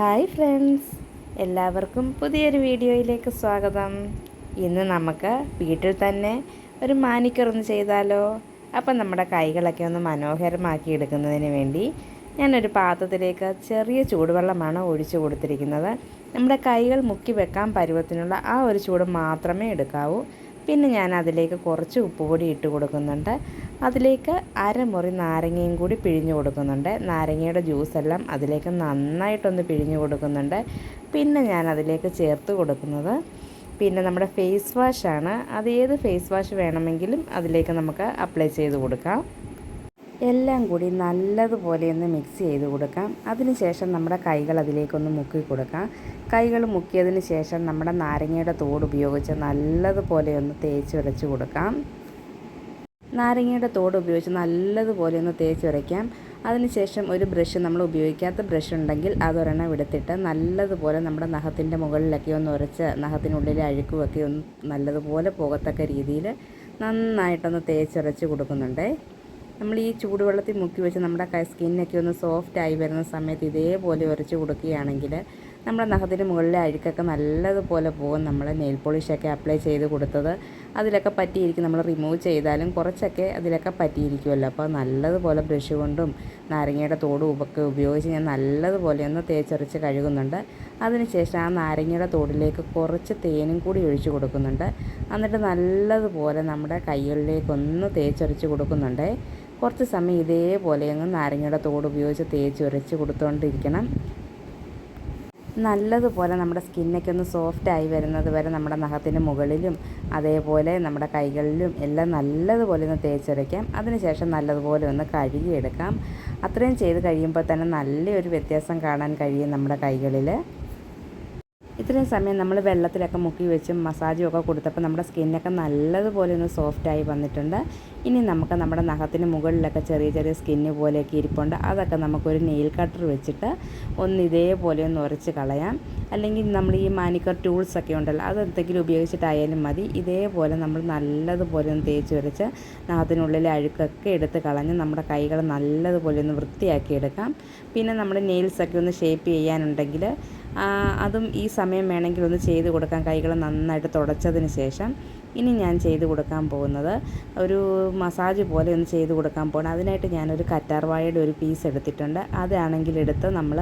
Hi friends. എല്ലാവർക്കും പുതിയൊരു വീഡിയോയിലേക്ക് സ്വാഗതം. ഇന്ന് നമുക്ക് വീട്ടിൽ തന്നെ ഒരു മാനിക്കറൊന്ന് ചെയ്താലോ? അപ്പം നമ്മുടെ കൈകളൊക്കെ ഒന്ന് മനോഹരമാക്കി എടുക്കുന്നതിന് വേണ്ടി ഞാനൊരു പാത്രത്തിലേക്ക് ചെറിയ ചൂടുവെള്ളമാണ് ഒഴിച്ചു കൊടുത്തിരിക്കുന്നത്. നമ്മുടെ കൈകൾ മുക്കി വെക്കാൻ പരുവത്തിനുള്ള ആ ഒരു ചൂട് മാത്രമേ എടുക്കാവൂ. പിന്നെ ഞാൻ അതിലേക്ക് കുറച്ച് ഉപ്പുപൊടി ഇട്ട് കൊടുക്കുന്നുണ്ട്. അതിലേക്ക് അരമുറി നാരങ്ങയും കൂടി പിഴിഞ്ഞു കൊടുക്കുന്നുണ്ട്. നാരങ്ങയുടെ ജ്യൂസെല്ലാം അതിലേക്ക് നന്നായിട്ടൊന്ന് പിഴിഞ്ഞു കൊടുക്കുന്നുണ്ട്. പിന്നെ ഞാൻ അതിലേക്ക് ചേർത്ത് കൊടുക്കുന്നത് പിന്നെ നമ്മുടെ ഫേസ് വാഷാണ് അത് ഏത് ഫേസ് വാഷ് വേണമെങ്കിലും അതിലേക്ക് നമുക്ക് അപ്ലൈ ചെയ്ത് കൊടുക്കാം. എല്ലാം കൂടി നല്ലതുപോലെ ഒന്ന് മിക്സ് ചെയ്ത് കൊടുക്കാം. അതിനുശേഷം നമ്മുടെ കൈകൾ അതിലേക്കൊന്ന് മുക്കി കൊടുക്കാം. കൈകൾ മുക്കിയതിന് ശേഷം നമ്മുടെ നാരങ്ങയുടെ തോട് ഉപയോഗിച്ച് നല്ലതുപോലെ ഒന്ന് തേച്ച് ഉരച്ച് കൊടുക്കാം. നാരങ്ങയുടെ തോട് ഉപയോഗിച്ച് നല്ലതുപോലെ ഒന്ന് തേച്ച് ഉരയ്ക്കാം അതിനുശേഷം ഒരു ബ്രഷ് നമ്മൾ ഉപയോഗിക്കാത്ത ബ്രഷ് ഉണ്ടെങ്കിൽ അതൊരെണ്ണം എടുത്തിട്ട് നല്ലതുപോലെ നമ്മുടെ നഖത്തിന്റെ മുകളിലൊക്കെ ഒന്ന് ഉരച്ച് നഖത്തിനുള്ളിലെ അഴുക്കുമൊക്കെ ഒന്ന് നല്ലതുപോലെ പോകത്തക്ക രീതിയിൽ നന്നായിട്ടൊന്ന് തേച്ചുരച്ച് കൊടുക്കുന്നുണ്ടേ. നമ്മൾ ഈ ചൂടുവെള്ളത്തിൽ മുക്കി വെച്ച് നമ്മുടെ സ്കിന്നൊക്കെ ഒന്ന് സോഫ്റ്റ് ആയി വരുന്ന സമയത്ത് ഇതേപോലെ ഉരച്ച് കൊടുക്കുകയാണെങ്കിൽ നമ്മുടെ നഖത്തിന് മുകളിലെ അഴുക്കൊക്കെ നല്ലതുപോലെ പോകും. നമ്മൾ നെയിൽ പോളിഷൊക്കെ അപ്ലൈ ചെയ്ത് കൊടുത്തത് അതിലൊക്കെ പറ്റിയിരിക്കും. നമ്മൾ റിമൂവ് ചെയ്താലും കുറച്ചൊക്കെ അതിലൊക്കെ പറ്റിയിരിക്കുമല്ലോ. അപ്പോൾ നല്ലതുപോലെ ബ്രഷ് കൊണ്ടും നാരങ്ങയുടെ തോടും ഒക്കെ ഉപയോഗിച്ച് ഞാൻ നല്ലതുപോലെ ഒന്ന് തേച്ചൊരച്ച് കഴുകുന്നുണ്ട്. അതിനുശേഷം ആ നാരങ്ങയുടെ തോടിലേക്ക് കുറച്ച് തേനും കൂടി ഒഴിച്ച് കൊടുക്കുന്നുണ്ട്. എന്നിട്ട് നല്ലതുപോലെ നമ്മുടെ കൈകളിലേക്കൊന്ന് തേച്ചൊരച്ച് കൊടുക്കുന്നുണ്ട്. കുറച്ച് സമയം ഇതേപോലെ അങ്ങ് നാരങ്ങയുടെ തോട് ഉപയോഗിച്ച് തേച്ച് ഉരച്ച് കൊടുത്തുകൊണ്ടിരിക്കണം നല്ലതുപോലെ നമ്മുടെ സ്കിന്നൊക്കെ ഒന്ന് സോഫ്റ്റ് ആയി വരുന്നത് വരെ നമ്മുടെ നഖത്തിന് മുകളിലും അതേപോലെ നമ്മുടെ കൈകളിലും എല്ലാം നല്ലതുപോലെ ഒന്ന് തേച്ചുരയ്ക്കാം. അതിനുശേഷം നല്ലതുപോലെ ഒന്ന് കഴുകിയെടുക്കാം. അത്രയും ചെയ്ത് കഴിയുമ്പോൾ തന്നെ നല്ലൊരു വ്യത്യാസം കാണാൻ കഴിയും നമ്മുടെ കൈകളിൽ ഇത്രയും സമയം നമ്മൾ വെള്ളത്തിലൊക്കെ മുക്കി വെച്ചും മസാജും ഒക്കെ കൊടുത്തപ്പോൾ നമ്മുടെ സ്കിന്നൊക്കെ നല്ലതുപോലെ ഒന്ന് സോഫ്റ്റായി വന്നിട്ടുണ്ട്. ഇനി നമുക്ക് നമ്മുടെ നഖത്തിന് മുകളിലൊക്കെ ചെറിയ ചെറിയ സ്കിന്ന് പോലെയൊക്കെ ഇരിപ്പുണ്ട്. അതൊക്കെ നമുക്കൊരു നെയിൽ കട്ടർ വെച്ചിട്ട് ഒന്ന് ഇതേപോലെ ഒന്ന് ഉരച്ച് കളയാം. അല്ലെങ്കിൽ നമ്മൾ ഈ മാനിക്കർ ടൂൾസൊക്കെ ഉണ്ടല്ലോ അത് എന്തെങ്കിലും ഉപയോഗിച്ചിട്ടായാലും മതി. ഇതേപോലെ നമ്മൾ നല്ലതുപോലെ ഒന്ന് തേച്ച് വരച്ച് നഖത്തിനുള്ളിലെ അഴുക്കൊക്കെ എടുത്ത് കളഞ്ഞ് നമ്മുടെ കൈകൾ നല്ലതുപോലെ ഒന്ന് വൃത്തിയാക്കി എടുക്കാം. പിന്നെ നമ്മൾ നെയിൽസൊക്കെ ഒന്ന് ഷേപ്പ് ചെയ്യാനുണ്ടെങ്കിൽ അതും ഈ സമയം വേണമെങ്കിൽ ഒന്ന് ചെയ്ത് കൊടുക്കാം. കൈകൾ നന്നായിട്ട് തുടച്ചതിന് ശേഷം ഇനി ഞാൻ ചെയ്ത് കൊടുക്കാൻ പോകുന്നത് ഒരു മസാജ് പോലെ ഒന്ന് ചെയ്ത് കൊടുക്കാൻ പോകണം അതിനായിട്ട് ഞാനൊരു കറ്റാർവാഴയുടെ ഒരു പീസ് എടുത്തിട്ടുണ്ട്. അതാണെങ്കിൽ എടുത്ത് നമ്മൾ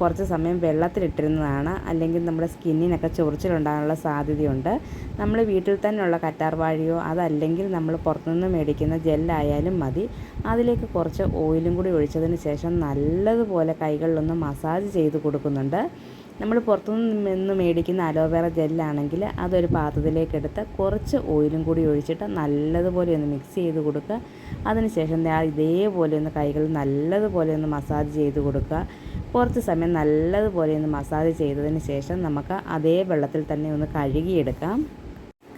കുറച്ച് സമയം വെള്ളത്തിലിട്ടിരുന്നതാണ്. അല്ലെങ്കിൽ നമ്മുടെ സ്കിന്നിനൊക്കെ ചൊറിച്ചിലുണ്ടാകാനുള്ള സാധ്യതയുണ്ട്. നമ്മൾ വീട്ടിൽ തന്നെയുള്ള കറ്റാർവാഴയോ അതല്ലെങ്കിൽ നമ്മൾ പുറത്തുനിന്ന് മേടിക്കുന്ന ജെല്ലായാലും മതി. അതിലേക്ക് കുറച്ച് ഓയിലും കൂടി ഒഴിച്ചതിന് ശേഷം നല്ലതുപോലെ കൈകളിലൊന്ന് മസാജ് ചെയ്ത് കൊടുക്കുന്നുണ്ട്. നമ്മൾ പുറത്തുനിന്ന് മേടിക്കുന്ന അലോവേറ ജെല്ലാണെങ്കിൽ അതൊരു പാത്രത്തിലേക്ക് എടുത്ത് കുറച്ച് ഓയിലും കൂടി ഒഴിച്ചിട്ട് നല്ലതുപോലെ ഒന്ന് മിക്സ് ചെയ്ത് കൊടുക്കുക. അതിനുശേഷം ഇതേപോലെ ഒന്ന് കൈകൾ നല്ലതുപോലെ ഒന്ന് മസാജ് ചെയ്ത് കൊടുക്കുക. കുറച്ച് സമയം നല്ലതുപോലെ ഒന്ന് മസാജ് ചെയ്തതിന് ശേഷം നമുക്ക് അതേ വെള്ളത്തിൽ തന്നെ ഒന്ന് കഴുകിയെടുക്കാം.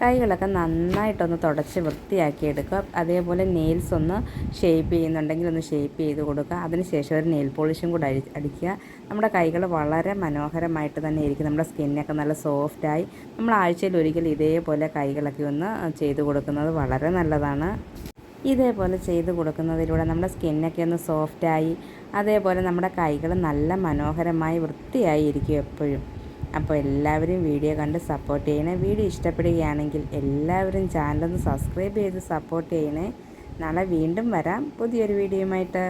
കൈകളൊക്കെ നന്നായിട്ടൊന്ന് തുടച്ച് വൃത്തിയാക്കി എടുക്കുക അതേപോലെ നെയിൽസ് ഒന്ന് ഷേപ്പ് ചെയ്യുന്നുണ്ടെങ്കിൽ ഒന്ന് ഷേപ്പ് ചെയ്ത് കൊടുക്കുക. അതിനുശേഷം ഒരു നെയിൽ പോളിഷും കൂടെ അടി അടിക്കുക. നമ്മുടെ കൈകൾ വളരെ മനോഹരമായിട്ട് തന്നെ ഇരിക്കും. നമ്മുടെ സ്കിന്നൊക്കെ നല്ല സോഫ്റ്റായി നമ്മൾ ആഴ്ചയിൽ ഒരിക്കൽ ഇതേപോലെ കൈകളൊക്കെ ഒന്ന് ചെയ്ത് കൊടുക്കുന്നത് വളരെ നല്ലതാണ്. ഇതേപോലെ ചെയ്ത് കൊടുക്കുന്നതിലൂടെ നമ്മുടെ സ്കിന്നൊക്കെ ഒന്ന് സോഫ്റ്റായി അതേപോലെ നമ്മുടെ കൈകൾ നല്ല മനോഹരമായി വൃത്തിയായി ഇരിക്കും എപ്പോഴും. അപ്പോൾ എല്ലാവരും വീഡിയോ കണ്ട് സപ്പോർട്ട് ചെയ്യണേ. വീഡിയോ ഇഷ്ടപ്പെടുകയാണെങ്കിൽ എല്ലാവരും ചാനലൊന്ന് സബ്സ്ക്രൈബ് ചെയ്ത് സപ്പോർട്ട് ചെയ്യണേ. നാളെ വീണ്ടും വരാം. പുതിയൊരു വീഡിയോയുമായിട്ട്